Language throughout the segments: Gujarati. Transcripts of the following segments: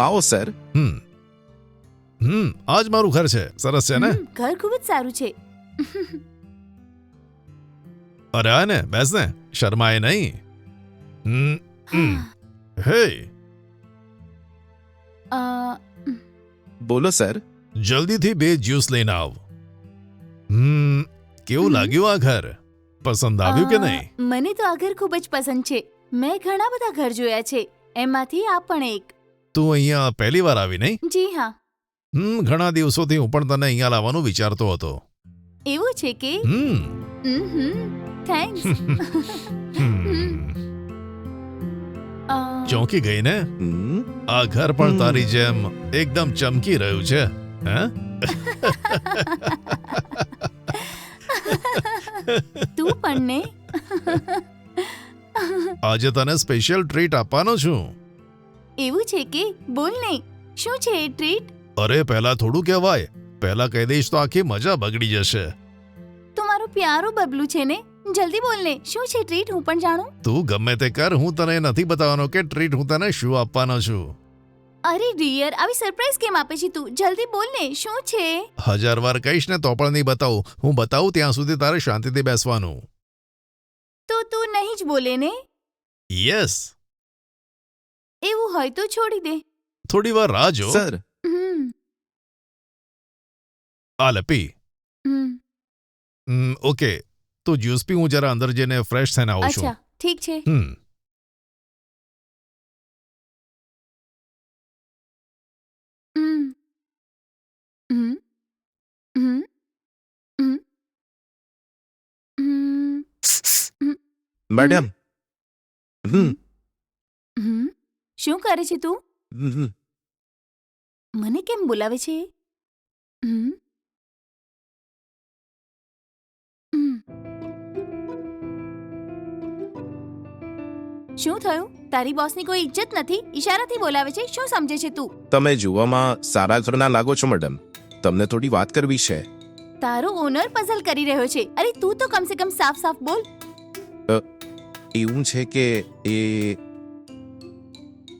આવો સર. હમ. હમ આજ મારું ઘર છે. સરસ છે ને? હમ, ઘર ખૂબ જ સારું છે. અરે આ ને બેસ ને. શર્માય નહીં. હમ હમ. હે અ, બોલો સર. જલ્દીથી બે જ્યુસ લઈને આવ. હમ કેવું લાગ્યું આ ઘર? પસંદ આવ્યું કે અ, નહીં? મને તો આ ઘર ખૂબ જ પસંદ છે. મેં ઘણા બધા ઘર જોયા છે. એમાંથી આ પણ એક. તું અહીંયા પહેલી વાર આવી નહીં? જી હા. હમ ઘણા દિવસોથી હું પણ તને અહીંયા લાવવાનું વિચારતો હતો. એવું છે કે? હમ. થેન્ક્સ ચોંકી ગઈ ને? આ ઘર પણ તારી જેમ એકદમ ચમકી રહ્યું છે હે? તું પણ ને? આજે તને સ્પેશિયલ ટ્રીટ આપવાનો છું. એવું છે કે બોલ ને શું છે એ ટ્રીટ અરે પહેલા થોડું કહેવાય. પહેલા કહી દઈશ તો આખી મજા બગડી જશે. તો મારું પ્યારું બબલું છે ને? જલ્દી બોલ ને શું છે ટ્રીટ હું પણ જાણું? તું ગમે તે કર હું તને નથી બતાવવાનો કે ટ્રીટ હું તને શું આપવાનો છું. અરે ડિયર આવી સરપ્રાઈઝ કેમ આપે છે તું? જલ્દી બોલ ને શું છે? હજાર વાર કહીશ ને તો પણ નહીં બતાવું. હું બતાવું ત્યાં સુધી તારે શાંતિથી બેસવાનું. તો તું નહીં જ બોલે ને? યસ એવું હોય તો છોડી દે. થોડી વાર રાહ જો. સર. હમ. આ લે પી હમ. હમ, ઓકે. તો જ્યુસ પી હું જરા અંદર જઈને ફ્રેશ થઈને આવું છું. અચ્છા ઠીક છે. હમ. હમ. હમ. હમ. હમ. હમ. મેડમ. હમ. હમ. શું કરે છે તું? મને કેમ બોલાવે છે? હમ. શું થયું? તારી બોસની કોઈ ઇજ્જત નથી? ઈશારાથી બોલાવે છે? શું સમજે છે તું? તમે જોવામાં સારા ઘરના લાગો છો મેડમ. તમને થોડી વાત કરવી છે. તારો ઓનર પઝલ કરી રહ્યો છે. અરે તું તો કમ સે કમ સાફ સાફ બોલ. એવું છે કે એ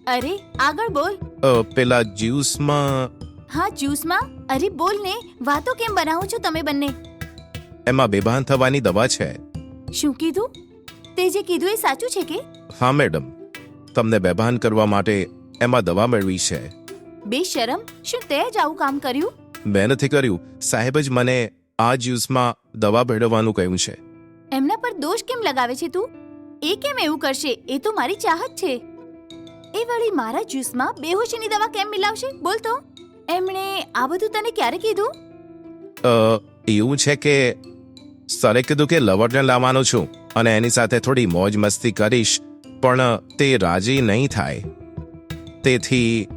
અરે આગળ બોલ. અ, પેલા જ્યુસમાં હા જ્યુસમાં? અરે બોલ ને. વાતો કેમ બનાવો છો તમે બંને? એમાં બેભાન થવાની દવા છે. શું કીધું? તે જે કીધું એ સાચું છે કે? હા મેડમ. તમને બેભાન કરવા માટે એમાં દવા મેળવી છે. બે શરમ શું તે જ આવું કામ કર્યું? મેં નથી કર્યું. સાહેબ જ મને આ જ્યુસમાં દવા ભેળવવાનું કહ્યું છે. એમના પર દોષ કેમ લગાવે છે તું? એ કેમ એવું કરશે? એ તો મારી ચાહત છે. એ વળી મારા જ્યુસમાં બેહોશીની દવા કેમ મિલાવશે? બોલ તો. એમણે આ બધું તને ક્યારે કીધું? એવું છે કે સરે કીધું કે લવરને લાવવાનો છું અને એની સાથે થોડી મોજ મસ્તી કરીશ, પણ તે રાજી નહીં થાય. તેથી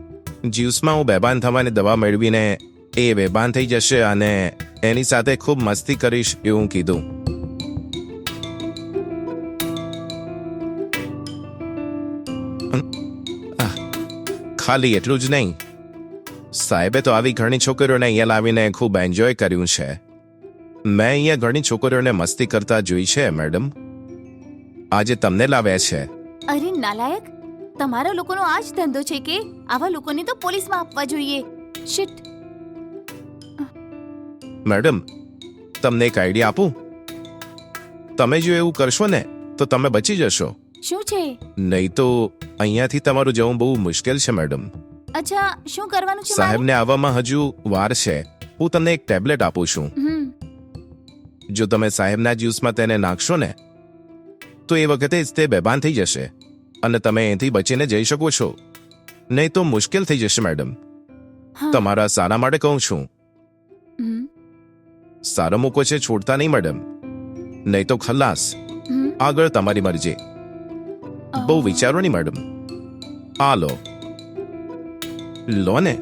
જ્યુસમાં હું બેભાન થવાની દવા મેળવીને એ બેભાન થઈ જશે અને એની સાથે ખૂબ મસ્તી કરીશ એવું કીધું. ખાલી એટલું જ નહીં. સાહેબે તો આવી ઘણી છોકરીઓને અહીંયા લાવીને ખૂબ એન્જોય કર્યું છે. મેં અહીંયા ઘણી છોકરીઓને મસ્તી કરતા જોઈ છે મેડમ. આજે તમને લાવ્યા છે. અરે નાલાયક તમારા લોકોનો આ જ ધંધો છે કે આવા લોકોને તો પોલીસમાં આપવા જોઈએ. શિટ. મેડમ તમને એક આઈડિયા આપું? તમે જો એવું કરશો ને તો તમે બચી જશો. શું છે? નહીં તો અહીંયાથી તમારું જવું બહુ મુશ્કેલ છે મેડમ. અચ્છા શું કરવાનું છે મારે? સાહેબને આવવામાં હજુ વાર છે. હું તમને એક ટેબ્લેટ આપું છું. હમ. જો તમે સાહેબના જ્યુસમાં તેને નાખશો ને તો એ વખતે જ તે બેભાન થઈ જશે અને તમે અહીંથી બચીને જઈ શકો છો. નહીં તો મુશ્કેલ થઈ જશે મેડમ. હા. તમારા સારા માટે કહું છું. હમ. સારો મૂકો છે છોડતા નહીં મેડમ. નહીં તો ખલ્લાસ હમ. આગળ તમારી મરજી. બહુ વિચારો નહીં મેડમ. આ લો. લો ને.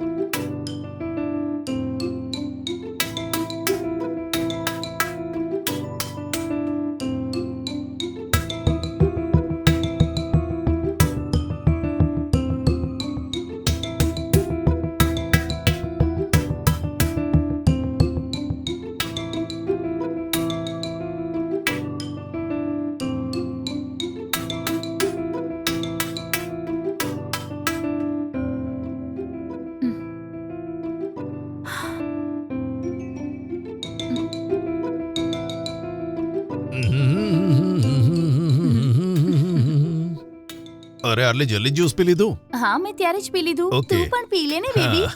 સવારે આટલી જલ્દી જ્યુસ પી લીધું હા મેં ત્યારે જ પી લીધું Okay. તું પણ પી લે ને બેબી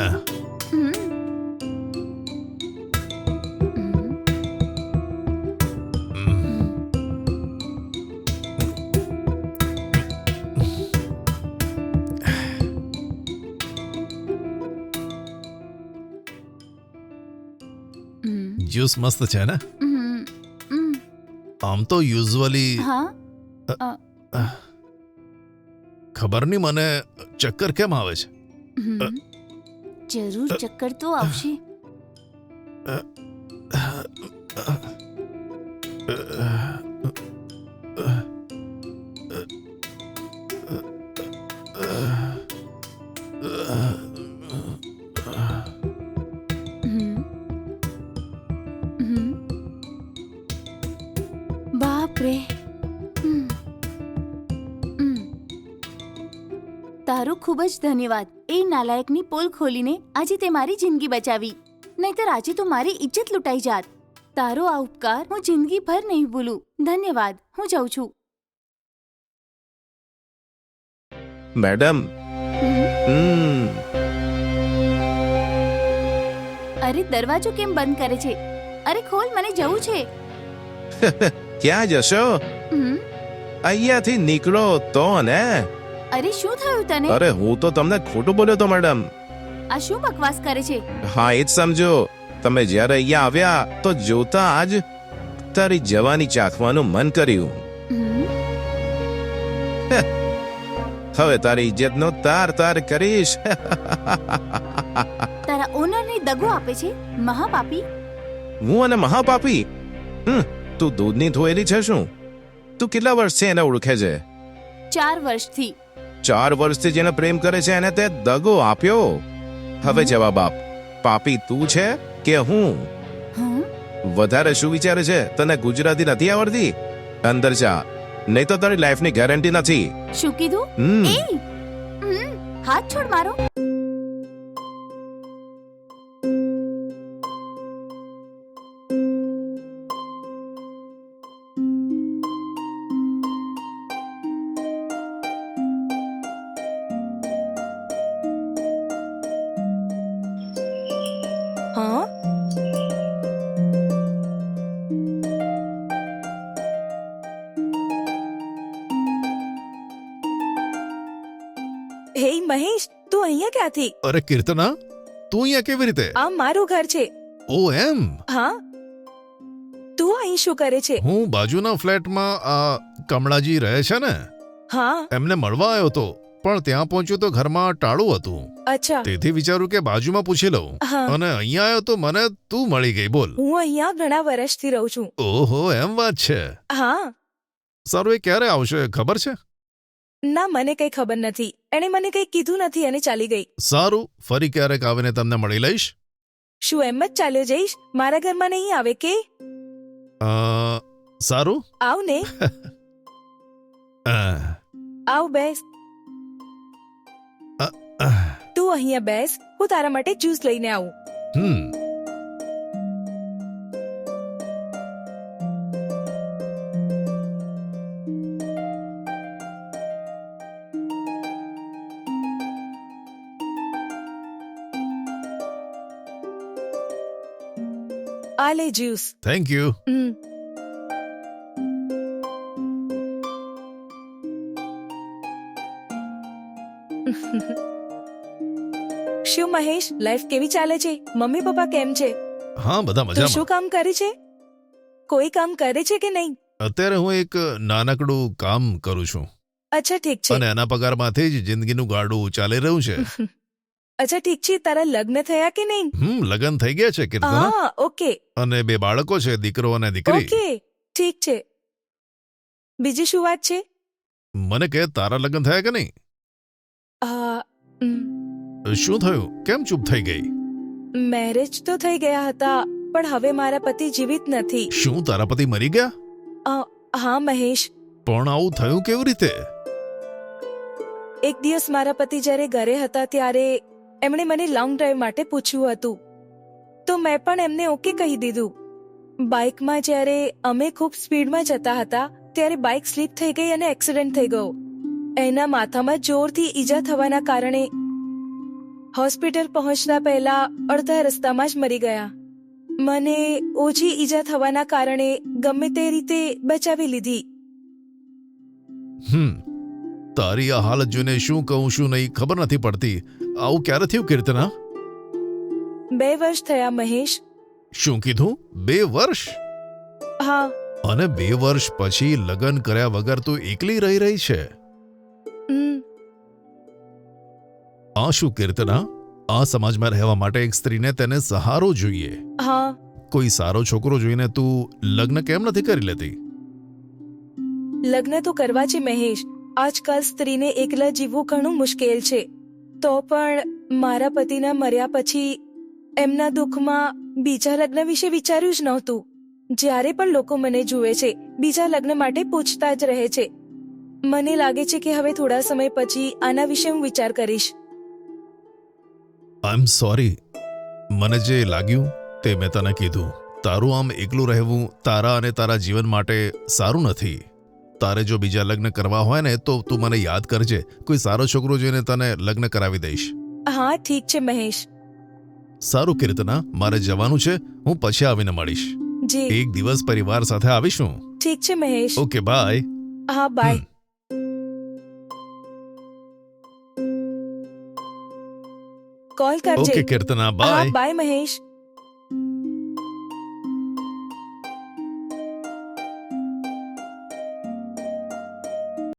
હા. હમ. હમ. હમ. જ્યુસ મસ્ત છે ને હમ. હમ. આમ તો યુઝ્યુઅલી હા ખબર નહીં મને ચક્કર કેમ આવે છે. જરૂર ચક્કર તો આવશે તારો ખૂબ જ ધન્યવાદ. એ નાલાયકની પોલ ખોલીને આજે તે મારી જિંદગી બચાવી. નહીતર આજે તો મારી ઇજ્જત લૂંટાઈ જાત. તારો આ ઉપકાર હું જિંદગીભર નહીં ભૂલું. ધન્યવાદ. હું જાઉં છું. મેડમ. અરે દરવાજો કેમ બંધ કરે છે? અરે ખોલ મને જવું છે. ક્યાં જશો. અહીંયાથી નીકળો તો ને. અરે શું થયું તને? અરે હું તો તમને ખોટું બોલ્યો તો મેડમ. આ શું બકવાસ કરે છે? હા એ જ સમજો. તમે જ્યારે અહીંયા આવ્યા તો જોતા આજ તારી જવાની ચાખવાનું મન કર્યું. હવે તારી ઇજ્જતનો તાર તાર કરીશ. તારા ઓનરને દગો આપે છે મહાપાપી? હું અને મહાપાપી? હમ તું દૂધની ધોયેલી છે શું? તું કેટલા વર્ષથી એને ઓળખે છે? ચાર વર્ષથી. ચાર વર્ષથી જેને પ્રેમ કરે છે એને તે દગો આપ્યો. હવે જવાબ આપ. પાપી તું છે કે હું? વધારે શું વિચારે છે? તને ગુજરાતી નથી આવડતી? અંદર જા. નહીં તો તારી લાઈફની ગેરંટી નથી. શું કીધું? એ? હાથ છોડ મારો. તું અહીંયા ક્યાંથી અરે કીર્તના તું અહીંયા કેવી રીતે? આ મારું ઘર છે. ઓ એમ હા. તું અહીં શું કરે છે? હું બાજુના ફ્લેટમાં આ કમળાજી રહે છે ને? હા. એમને મળવા આવ્યો તો પણ ત્યાં પહોંચ્યો તો ઘરમાં ટાળું હતું. અચ્છા. તેથી વિચારું કે બાજુમાં પૂછી લઉં. હા. અને અહીંયા આવ્યો તો મને તું મળી ગઈ બોલ. હું અહીંયા ઘણા વર્ષથી રહું છું. ઓહો એમ વાત છે. હા. સારું એ ક્યારે આવશે ખબર છે? ના મને કઈ ખબર નથી. એણે મને કઈ કીધું નથી અને ચાલી ગઈ. સારું ફરી ક્યારેક આવીને તમને મળી લઈશ? શું એમ જ ચાલ્યો જઈશ? મારા ઘરમાં નહીં આવે કે? અ, સારું? આવ ને. અ, આવ બેસ. અ, તું અહીંયા બેસ. હું તારા માટે જ્યુસ લઈને આવું. હમ. આ લે જ્યુસ. થેન્ક યુ હમ. શું મહેશ લાઈફ કેવી ચાલે છે? મમ્મી પપ્પા કેમ છે? હા બધા તું મજામાં. શું કામ કરે છે? કોઈ કામ કરે છે કે નહીં? અત્યારે હું એક નાનકડું કામ કરું છું. અચ્છા ઠીક છે. અને એના પગારમાંથી જ જિંદગીનું ગાડું ચાલી રહ્યું છે. અચ્છા ઠીક છે તારા લગ્ન થયા કે નહીં? હમ લગ્ન થઈ ગયા છે કીર્તના હા. ઓકે. અને બે બાળકો છે દીકરો અને દીકરી. ઓકે ઠીક છે. બીજી શું વાત છે? મને કે તારા લગ્ન થયા કે નહીં? આ, શું થયું? કેમ ચૂપ થઈ ગઈ? મેરેજ તો થઈ ગયા હતા પણ હવે મારા પતિ જીવિત નથી. શું તારા પતિ મરી ગયા? હા મહેશ. પણ આવું થયું કેવી રીતે? એક દિવસ મારા પતિ જ્યારે ઘરે હતા ત્યારે એમણે મને લોંગ ડ્રાઈવ માટે પૂછ્યું હતું. તો મેં પણ એમને ઓકે કહી દીધું. બાઇકમાં જ્યારે અમે ખૂબ સ્પીડમાં જતા હતા, ત્યારે બાઇક સ્લીપ થઈ ગઈ અને એક્સિડન્ટ થઈ ગયો. એના માથામાં જોરથી ઈજા થવાના કારણે હોસ્પિટલ પહોંચતા પહેલા અડધા રસ્તામાં જ મરી ગયા. મને ઓછી ઈજા થવાના કારણે ગમે તે રીતે બચાવી લીધી. હમ તારી આ હાલત જોઈને શું કહું શું નહીં ખબર નથી પડતી. આવું ક્યારે થયું કીર્તના? બે વર્ષ થયા મહેશ. શું કીધું? બે વર્ષ? હા. અને બે વર્ષ પછી લગ્ન કર્યા વગર તું એકલી રહી રહી છે? આ શું કીર્તના? આ સમાજમાં રહેવા માટે એક સ્ત્રીને તેને સહારો જોઈએ. હા. કોઈ સારો છોકરો જોઈને તું લગ્ન કેમ નથી કરી લેતી? લગ્ન તો કરવા છે મહેશ. આજકાલ સ્ત્રીને એકલા જીવવું ઘણું મુશ્કેલ છે. તો પણ મારા પતિના મર્યા પછી એમના દુઃખમાં બીજા લગ્ન વિશે વિચાર્યું જ નહોતું. જ્યારે પણ લોકો મને જુએ છે, બીજા લગ્ન માટે પૂછતા જ રહે છે. મને લાગે છે કે હવે થોડા સમય પછી આના વિશે હું વિચાર કરીશ. આઈ એમ સોરી મને જે લાગ્યું તે મેં તને કીધું. તારું આમ એકલું રહેવું તારા અને તારા જીવન માટે સારું નથી. તારે જો બીજા લગ્ન કરવા હોય ને તો તું મને યાદ કરજે. કોઈ સારો છોકરો જોઈને તને લગ્ન કરાવી દઈશ. હા ઠીક છે મહેશ. સારું કીર્તના મારે જવાનું છે. હું પછી આવીને મળીશ. જી. એક દિવસ પરિવાર સાથે આવીશું? ઠીક છે મહેશ. Okay bye. હા બાય. કોલ કરજે. Okay Keerthana bye. Bye Mahesh.